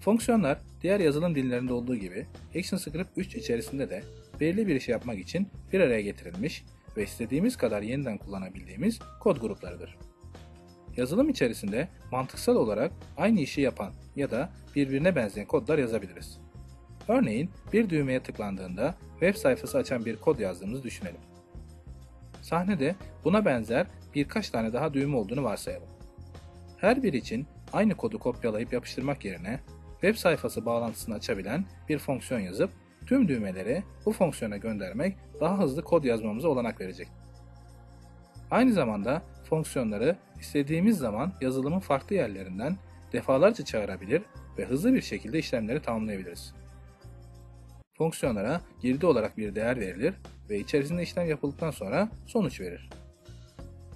Fonksiyonlar diğer yazılım dillerinde olduğu gibi ActionScript 3 içerisinde de belirli bir işi yapmak için bir araya getirilmiş ve istediğimiz kadar yeniden kullanabildiğimiz kod gruplarıdır. Yazılım içerisinde mantıksal olarak aynı işi yapan ya da birbirine benzeyen kodlar yazabiliriz. Örneğin bir düğmeye tıklandığında web sayfası açan bir kod yazdığımızı düşünelim. Sahnede buna benzer birkaç tane daha düğme olduğunu varsayalım. Her biri için aynı kodu kopyalayıp yapıştırmak yerine web sayfası bağlantısını açabilen bir fonksiyon yazıp tüm düğmeleri bu fonksiyona göndermek daha hızlı kod yazmamıza olanak verecek. Aynı zamanda fonksiyonları istediğimiz zaman yazılımın farklı yerlerinden defalarca çağırabilir ve hızlı bir şekilde işlemleri tamamlayabiliriz. Fonksiyonlara girdi olarak bir değer verilir ve içerisinde işlem yapıldıktan sonra sonuç verir.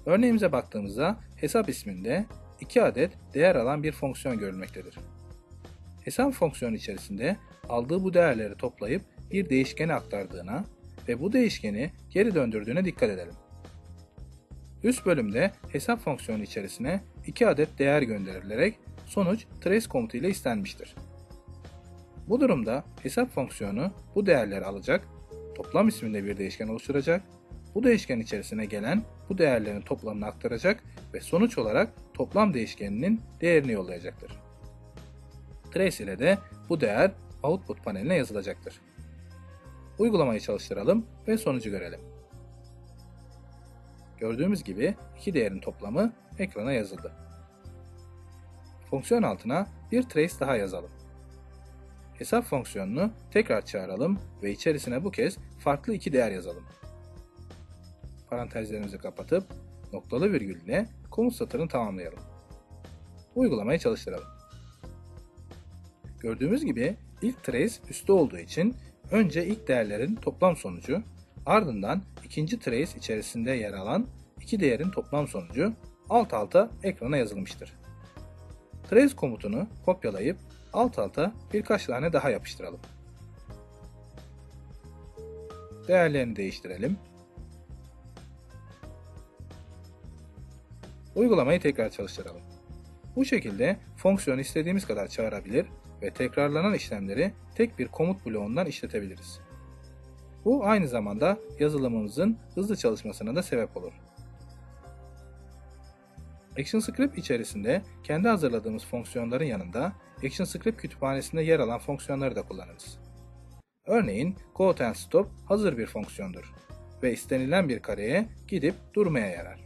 Örneğimize baktığımızda hesap isminde 2 adet değer alan bir fonksiyon görülmektedir. Hesap fonksiyonu içerisinde aldığı bu değerleri toplayıp bir değişkene aktardığına ve bu değişkeni geri döndürdüğüne dikkat edelim. Üst bölümde hesap fonksiyonu içerisine 2 adet değer gönderilerek sonuç trace komutu ile istenmiştir. Bu durumda hesap fonksiyonu bu değerleri alacak, toplam isminde bir değişken oluşturacak, bu değişken içerisine gelen bu değerlerin toplamını aktaracak ve sonuç olarak toplam değişkeninin değerini yollayacaktır. Trace ile de bu değer output paneline yazılacaktır. Uygulamayı çalıştıralım ve sonucu görelim. Gördüğümüz gibi iki değerin toplamı ekrana yazıldı. Fonksiyon altına bir trace daha yazalım. Hesap fonksiyonunu tekrar çağıralım ve içerisine bu kez farklı iki değer yazalım. Parantezlerimizi kapatıp noktalı virgül ile komut satırını tamamlayalım. Uygulamayı çalıştıralım. Gördüğümüz gibi ilk trace üstte olduğu için önce ilk değerlerin toplam sonucu, ardından ikinci trace içerisinde yer alan iki değerin toplam sonucu alt alta ekrana yazılmıştır. Trace komutunu kopyalayıp alt alta birkaç tane daha yapıştıralım. Değerlerini değiştirelim. Uygulamayı tekrar çalıştıralım. Bu şekilde fonksiyonu istediğimiz kadar çağırabilir ve tekrarlanan işlemleri tek bir komut bloğundan işletebiliriz. Bu aynı zamanda yazılımımızın hızlı çalışmasına da sebep olur. ActionScript içerisinde kendi hazırladığımız fonksiyonların yanında ActionScript kütüphanesinde yer alan fonksiyonları da kullanırız. Örneğin GoToStop hazır bir fonksiyondur ve istenilen bir kareye gidip durmaya yarar.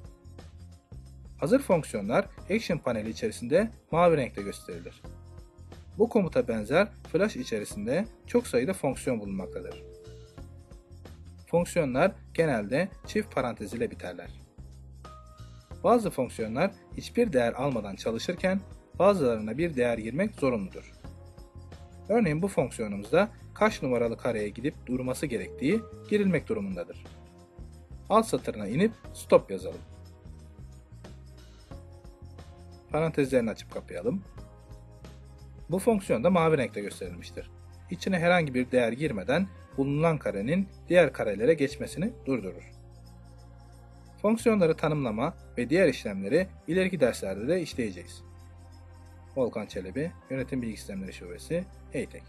Hazır fonksiyonlar Action paneli içerisinde mavi renkte gösterilir. Bu komuta benzer Flash içerisinde çok sayıda fonksiyon bulunmaktadır. Fonksiyonlar genelde çift parantez ile biterler. Bazı fonksiyonlar hiçbir değer almadan çalışırken bazılarına bir değer girmek zorunludur. Örneğin bu fonksiyonumuzda kaç numaralı kareye gidip durması gerektiği girilmek durumundadır. Alt satırına inip stop yazalım. Parantezlerini açıp kapayalım. Bu fonksiyon da mavi renkte gösterilmiştir. İçine herhangi bir değer girmeden bulunan karenin diğer karelere geçmesini durdurur. Fonksiyonları tanımlama ve diğer işlemleri ileriki derslerde de işleyeceğiz. Volkan Çelebi, Yönetim Bilgi Sistemleri Şubesi, EYTEK